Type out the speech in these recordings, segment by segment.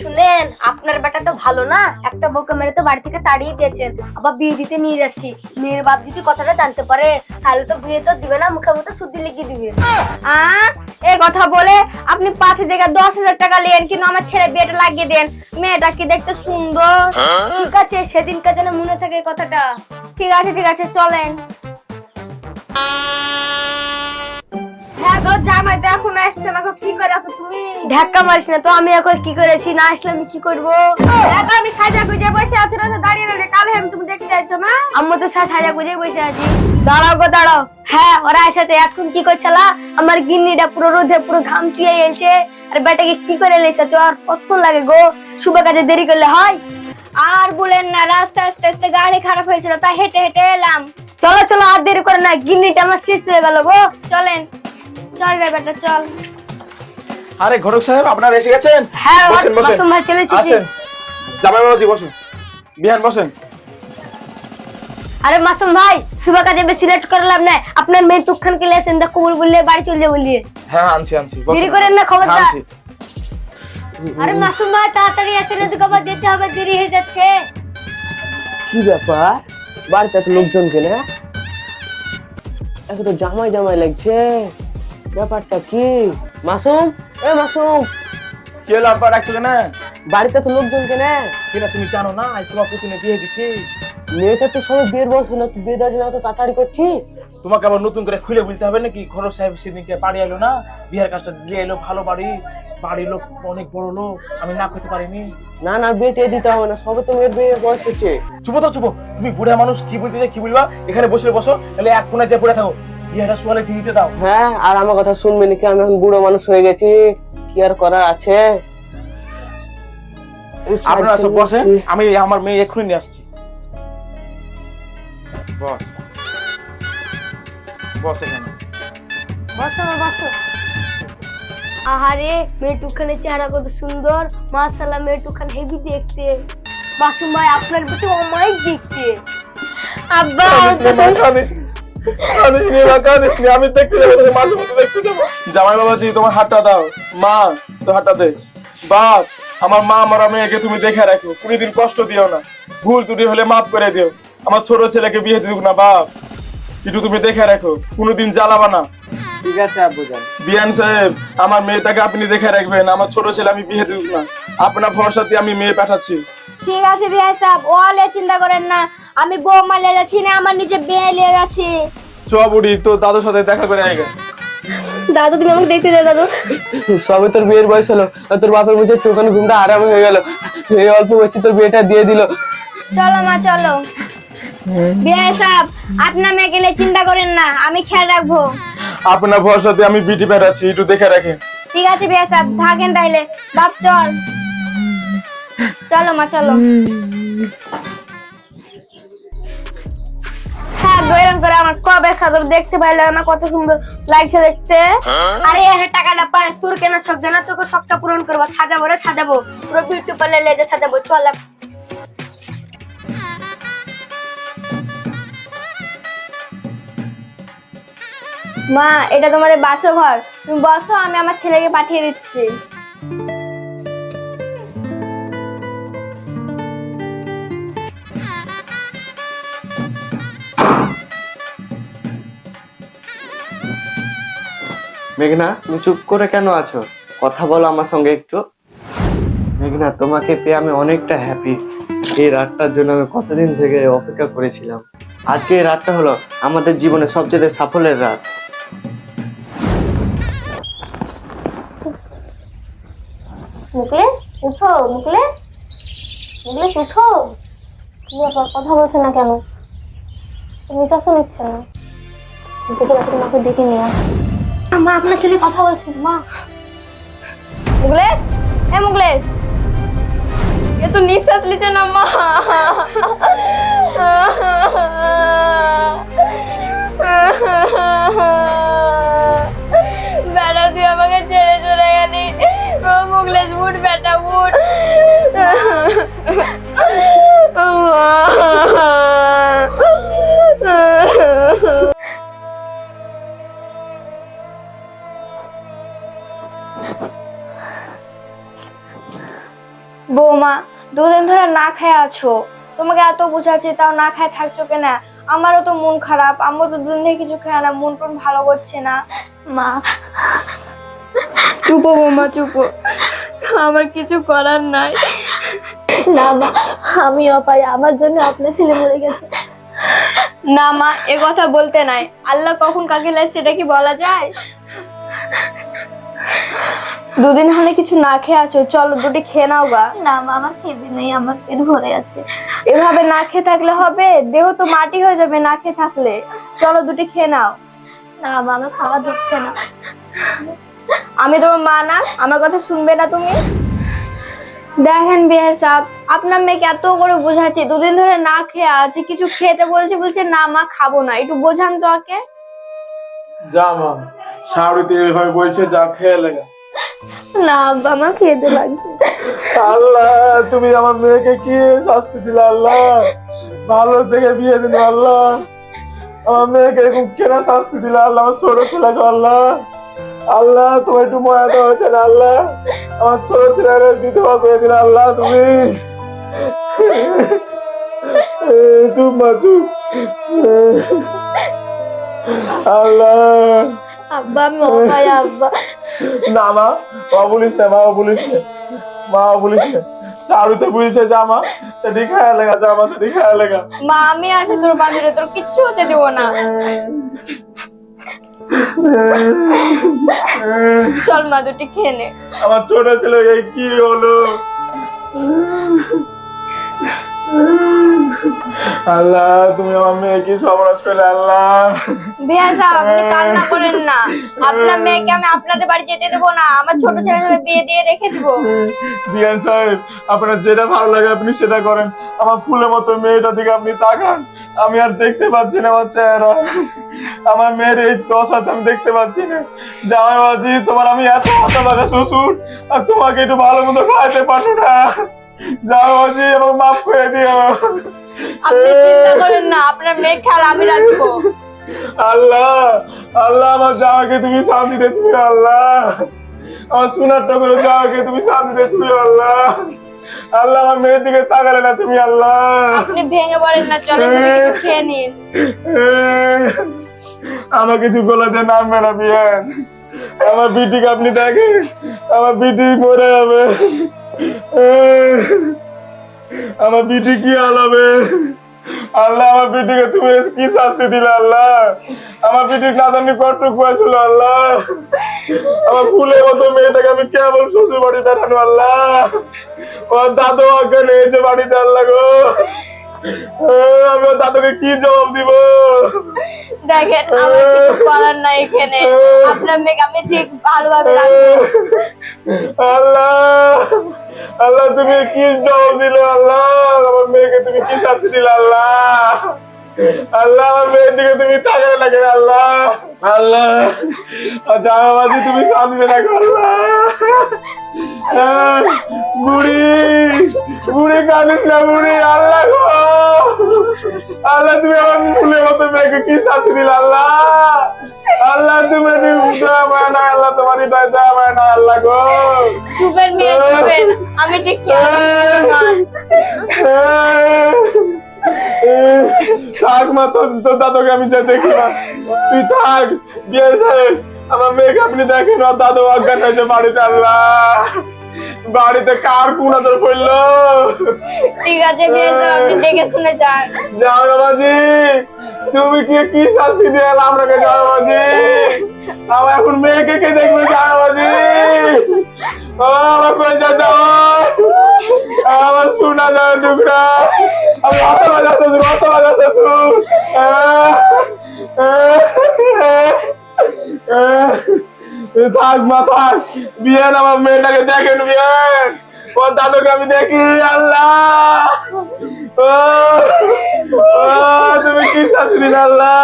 শুনেন আপনার বেটা তো ভালো না? একটা বউকে মেরে তো বাড়ি থেকে তাড়িয়ে দিয়েছেন। আবার বিয়ে দিতে নিয়ে যাচ্ছি। মেয়ের বাপ যদি কথাটা জানতে পারে তাহলে তো বিয়ে তো দিবে না মুখে মুখে শুদ্ধি লিখে দিবে। আ? এই কথা বলে আপনি পাঁচ জায়গায় দশ হাজার টাকা নেন কিন্তু আমার ছেলে বিয়েটা লাগিয়ে দেন। মেয়েটা কি দেখতে সুন্দর? ঠিক আছে সেদিনকার যেন মনে থাকে এই কথাটা। ঠিক আছে ঠিক আছে চলেন। গো জামাই তো এখন আসছে না কি করে আছো তুমি? ধাক্কা মারিস না তো আমি এখন কি করেছি? না আসলে আমি কি করব? হ্যাঁ আমি সাজা গুজে বসে আছি না দাঁড়িয়ে রয়েছে কালে আমি তুমি দেখতে চাইছো না আমি তো সাজা গুজে বসে আছি। দাঁড়াও গো দাঁড়াও। হ্যাঁ ওরা এসেছে এখন কি করছালা আমার গিন্নিটা পুরো রোদে পুরো ঘাম চুয়ে গেছে। আর বেটাকে কি করে লেসেছো আর কতক্ষণ লাগে গো? শুভ কাজে দেরি করলে হয়? আর বলেন না রাস্তা আস্তে আস্তে গাড়ি খারাপ হয়েছিল তাই হেঁটে হেঁটে এলাম। চলো চলো আর দেরি করে না গিন্নিটা আমার শেষ হয়ে গেল গো। চলেন। চল রে বেটা চল। আরে ঘটক সাহেব আপনারা এসে গেছেন? হ্যাঁ বসেন বসেন ভাই চলে এসেছি। জামাই বাবাজি বসুন। বিহান বসেন। আরে মাসুম ভাই শুভ কাজে বেশি লেট করলাম না আপনার মেয়ে তুখান কে লেসেন দা কবুল বললে বাড়ি চলে যাব বলিয়ে হ্যাঁ হ্যাঁ, আনছি আনছি। দেরি করেন না, খবরদার। আরে মাসুম ভাই তাড়াতাড়ি আসেন এদিকে আবার যেতে হবে দেরি হয়ে যাচ্ছে। কি ব্যাপার? বাড়িতে লোকজন কেনে এখন তো জামাই জামাই লাগছে। ব্যাপারটা কি? মাসুম? এ মাসুম! কি রাখছো কেন? বাড়িতে তো লোকজন কেনে? কিনা তুমি জানো না আজ তোমার বিয়ে দিচ্ছি মেয়েটা তো সবাই বিয়ের বয়স না তুই বিয়ে দেওয়ার জন্য এত তাড়াতাড়ি করছিস? তোমাকে আবার নতুন করে খুলে বলতে হবে নাকি? খরচ সাহেব সেদিনকে বাড়ি এলো না বিহার কাজটা দিয়ে এলো ভালো বাড়ি বাড়ির লোক অনেক বড় লোক আমি না করতে পারিনি। না না বেটে দিতে হবে না সবে তো মেয়ের বিয়ের বয়স হচ্ছে। চুপ তো চুপ তুমি বুড়া মানুষ কি বলতে চাই কি বলবা? এখানে বসে বসো তাহলে এক কোনায় যে পড়ে থাকো। বিয়েটা সোয়ালে দাও। হ্যাঁ আর আমার কথা শুনবে নাকি? আমি এখন বুড়ো মানুষ হয়ে গেছি কি আর করার আছে? আপনারা সব নিচ্ছি। আমি আমার মেয়ে এক্ষুনি নিয়ে আসছি। বস। বস এখানে। বসো বসো। আহারে মেয়েটুখানের চেহারা কত সুন্দর। মাশাআল্লাহ মেয়েটুখান হেভি দেখতে। মাসুম ভাই আপনার বেশি অমায়িক দেখতে। আব্বা আমি দেখতে যাব দেখতে জামাই বাবাজি তোমার হাতটা দাও। মা তো হাতটা দে। বাপ আমার মা আমার মেয়েকে তুমি দেখে রাখো। কোনোদিন কষ্ট দিও না। ভুল ত্রুটি হলে মাফ করে দিও। আমার ছোট ছেলেকে বিয়ে দিও না বাপ একটু তুমি দেখে রাখো কোনোদিন জ্বালাবা না। ঠিক আছে আব্বু জান বিয়ান সাহেব আমার মেয়েটাকে আপনি দেখে রাখবেন। আমার ছোট ছেলে আমি বিয়ে দিব না। আপনার ভরসা দিয়ে আমি মেয়ে পাঠাচ্ছি। ঠিক আছে বিহাই সাহেব ও চিন্তা করেন না। আমি বৌমা লে যাচ্ছি না আমার নিজে বিয়ে লে যাচ্ছি চ বুড়ি তো দাদুর সাথে দেখা করে আগে দাদু তুমি আমাকে দেখতে দাও দাদু। সবে তোর বিয়ের বয়স হলো তোর বাপের মুখে চোখানে ঘুমটা আরাম হয়ে গেল। এই অল্প বয়সে তোর বিয়েটা দিয়ে দিল। চলো মা চলো। বিহাই সাহেব আপনার মেয়ে গেলে চিন্তা করেন না আমি খেয়াল রাখব। আপনার ভরসা দিয়ে আমি বিটি পাঠাচ্ছি একটু দেখে রাখেন। ঠিক আছে বিহাই সাহেব থাকেন তাইলে। বাপ চল। চলো মা চলো। হ্যাঁ দৈরাম করে আমার কবে খাদর দেখতে পাইলে না কত সুন্দর লাগছে দেখতে। আরে এর টাকাটা পায় তোর কেন শখ? জানা তোকে শখটা পূরণ করব সাজাবো রে সাজাবো। পুরো বিউটি পার্লার লেজে সাজাবো চল। মা এটা তোমাদের বাসো ঘর। তুমি বসো আমি আমার ছেলেকে পাঠিয়ে দিচ্ছি। মেঘনা, তুমি চুপ করে কেন আছো? কথা বলো আমার সঙ্গে একটু। মেঘনা, তোমাকে পেয়ে আমি অনেকটা হ্যাপি এই রাতটার জন্য আমি কতদিন থেকে অপেক্ষা করেছিলাম। আজকে এই রাতটা হলো আমাদের জীবনে সবচেয়ে সাফল্যের রাত। মুকলে উঠো মুকলে মুকলে উঠো। কি ব্যাপার, কথা বলছো না কেন? তুমি নিঃশ্বাসও নিচ্ছে না। দেখে নিয়ে আস মা, আপনার ছেলে কথা বলছে, মা। মুগলেশ? হে মুগলেশ। এ তো নিঃশ্বাস নিচ্ছে না, মা। বেটা তুই আমাকে ছেড়ে চলে গেলি। ও মুগলেশ, উঠ বেটা, উঠ। খেয়ে আছো? তোমাকে এত বোঝাচ্ছি তাও না খায় থাকছো কেন? আমারও তো মন খারাপ আম্মু তো দুদিন থেকে কিছু খায় না মন টন ভালো করছে না। মা। চুপো বৌমা চুপো আমার কিছু করার নাই। না মা আমি অপায় আমার জন্য আপনার ছেলে মরে গেছে। না মা এ কথা বলতে নাই। আল্লাহ কখন কাকে লাই সেটা কি বলা যায়? দুদিন হলে কিছু না খেয়ে আছো? চলো দুটি খেয়ে নাও গা। না মা আমার খেতে নেই আমার পেট ভরে আছে। এভাবে না খেয়ে থাকলে হবে? দেহ তো মাটি হয়ে যাবে না খেয়ে থাকলে। চলো দুটি খেয়ে নাও। না মা আমার খাওয়া ঢুকছে না। আমি তোমার মা না? আমার কথা শুনবে না তুমি? দেখেন বিয়ে সাহেব আপনার মেয়েকে এত করে বোঝাচ্ছি দুদিন ধরে না খেয়ে আছে কিছু খেতে বলছে বলছে না মা খাব না। একটু বোঝান তো আগে। যা মা শাহরুতি এভাবে বলছে যা খেয়ে লেগা। না আব্বা আমার খেতে লাগছে আল্লাহ তুমি আমার মেয়েকে কি শাস্তি দিলে আল্লাহ? ভালো থেকে বিয়ে দিলে আল্লাহ। আমার মেয়েকে এরকম কেন শাস্তি দিলে আল্লাহ? আমার ছোট ছেলেকে আল্লাহ। আল্লাহ তোমার একটু ময়া দেওয়া হয়েছে আল্লাহ? আমার ছোট ছেলের বিধবা করে দিলে আল্লাহ তুমি? চুপ মা চুপ। আল্লাহ। আব্বা আমি আব্বা। না মা মা বলিস না মা বলিস না মা বলিস না। শাহরুতে বলছে জামা সেটি খায়া লেগা জামা সেটি খায়া লেগা মা আমি আছে তোর বান্ধবী তোর কিচ্ছু হতে দেবো না। চল মা দুটি খেয়ে নে। আমার ছোট ছেলে এই কি হলো? আল্লাহ তুমি আমার মেয়ে কি সর্বনাশ করলে আল্লাহ। বিয়া সাহেব আপনি কান্না করেন না। আপনার মেয়েকে আমি আপনাদের বাড়ি যেতে দেবো না আমার ছোট ছেলের সাথে বিয়ে দিয়ে রেখে দিবো। বিয়ান সাহেব আপনার যেটা ভালো লাগে আপনি সেটা করেন। আমার ফুলের মতো মেয়েটা দিকে আপনি তাকান। আমি আর দেখতে পাচ্ছি না আমার চেহারা। আমার মেয়ের এই দশাতে আমি দেখতে পাচ্ছি না। জামাই বাজি তোমার আমি এত হাতা লাগা শ্বশুর আর তোমাকে একটু ভালো মতো খাইতে পারো না। জামাই বাজি এবং মাফ করে দিও। আপনি চিন্তা করেন না আপনার মেয়ে খেয়াল আমি রাখব। আল্লাহ আল্লাহ আমার জামাকে তুমি শান্তি দে তুমি আল্লাহ। আমার সোনারটা করে জামাকে তুমি শান্তি দে তুমি আল্লাহ। আল্লাহ আমার মেয়ের দিকে তাকালে না তুমি আল্লাহ। আপনি ভেঙে পড়েন না কিছু খেয়ে নিন। আমার কিছু গলাতে নামবে না বিয়ান। আমার বিটিকে আপনি দেখেন আমার বিটি মরে যাবে। আমার বিটি কি হাল হবে আল্লাহ, আমার বিটিকে তুমি কি শাস্তি দিলে আল্লাহ? আমার বিটির নাদানি কটুকু আসলো আল্লাহ? আমার ফুলে মতো মেয়েটাকে আমি কেমন শ্বশুর বাড়ি পাঠানো আল্লাহ। ওর দাদু অজ্ঞান হয়েছে বাড়িতে আল্লাহ গো। আহ, আমি ওর দাদুকে কি জবাব দিব? দেখেন আমার কিছু করার নাই এখানে। আপনার মেয়েকে আমি ঠিক ভালোভাবে আল্লাহ! আল্লাহ তুমি কি জবাব দিলে আল্লাহ? আমার মেয়েকে তুমি কি শাস্তি দিলে আল্লাহ? আল্লাহ আমার মেয়ের দিকে তুমি তাকালে লাগে আল্লাহ? আল্লাহ। আচ্ছা বাজি তুমি শান্তিতে রাখো আল্লাহ। বুড়ি বুড়ি কাঁদিস না বুড়ি আল্লাহ গো। আল্লাহ তুমি আমার ফুলের মতো মেয়েকে কি শাস্তি দিলে আল্লাহ? আল্লাহ তুমি দয়া মায়া না আল্লাহ তোমারই দয়া দয়া মায়া না আল্লাহ গো। মেয়ে আমি ঠিক না। থাক মা তোর তোর দাদুকে আমি যা দেখি না তুই থাক বিয়ে সাহেব আমার মেয়েকে আপনি দেখেন ওর দাদু অজ্ঞান হয়েছে বাড়িতে আল্লাহ। বাড়িতে কার কুনা তোর পড়ল ঠিক আছে বিয়ে সাহেব, আপনি দেখে শুনে যান। যাও বাবাজি তুমি কি কি শাস্তি দিয়ে এলা আপনাকে যাও বাবাজি আমার এখন মেয়েকে কে দেখবে যাও বাবাজি ও আমার কই যা যাও আমার শোনা যাও টুকরা। আমি বাজা শ্বশুর বাজা শ্বশুর থাক মা থাক। বিয়েন আমার মেয়েটাকে দেখেন বিয়েন। ও দাদুকে আমি দেখি আল্লাহ। তুমি কি আল্লাহ?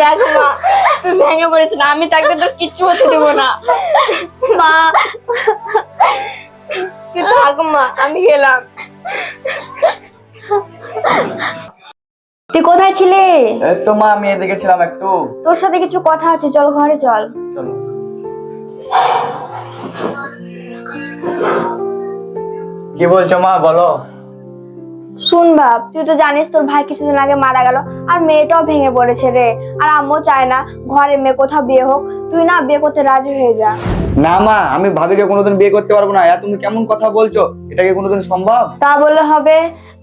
দেখ মা তুই ভেঙে পড়েছ না আমি থাকতে তোর কিচ্ছু হতে দেবো না। মা তুই থাক মা আমি গেলাম। তুই কোথায় ছিলে? এই তো মা আমি এদিকে ছিলাম একটু। তোর সাথে কিছু কথা আছে চল ঘরে চল। চলো। কি বলছো মা বলো। শুন বাপ তুই তো জানিস তোর ভাই কিছুদিন আগে মারা গেল আর মেয়েটাও ভেঙে পড়েছে রে। আর আম্মু চায় না ঘরে মেয়ে কোথাও বিয়ে হোক। তুই না বিয়ে করতে রাজি হয়ে যা। না মা আমি ভাবিকে কোনোদিন বিয়ে করতে পারব না। তুমি কেমন কথা বলছো? এটা কি কোনোদিন সম্ভব? তা বললে হবে।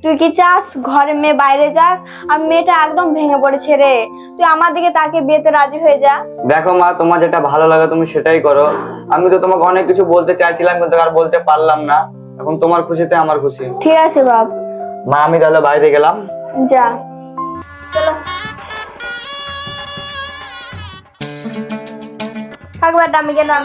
তুই কি চাস ঘরে মেয়ে বাইরে যাক? আর মেয়েটা একদম ভেঙে পড়েছে রে। তুই আমার দিকে তাকে বিয়েতে রাজি হয়ে যা। দেখো মা তোমার যেটা ভালো লাগে তুমি সেটাই করো। আমি তো তোমাকে অনেক কিছু বলতে চাইছিলাম কিন্তু আর বলতে পারলাম না। এখন তোমার খুশিতে আমার খুশি। ঠিক আছে বাপ। মা আমি তাহলে বাইরে গেলাম। যা। আমি গেলাম।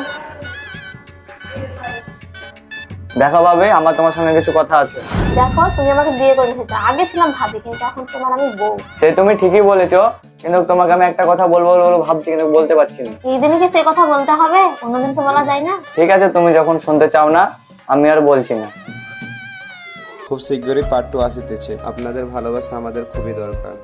দেখো ভাবে আমার তোমার সঙ্গে কিছু কথা আছে। দেখো তুমি আমাকে বিয়ে করে এসেছ আগে ছিলাম ভাবি কিন্তু এখন তোমার আমি বউ। সে তুমি ঠিকই বলেছ কিন্তু তোমাকে আমি একটা কথা বলব বলব ভাবছি কিন্তু বলতে পারছি না। এই দিনে কি সে কথা বলতে হবে? অন্যদিন তো বলা যায় না। ঠিক আছে তুমি যখন শুনতে চাও না আমি আর বলছি না। খুব শীঘ্রই পার্ট টু আসিতেছে। আপনাদের ভালোবাসা আমাদের খুবই দরকার।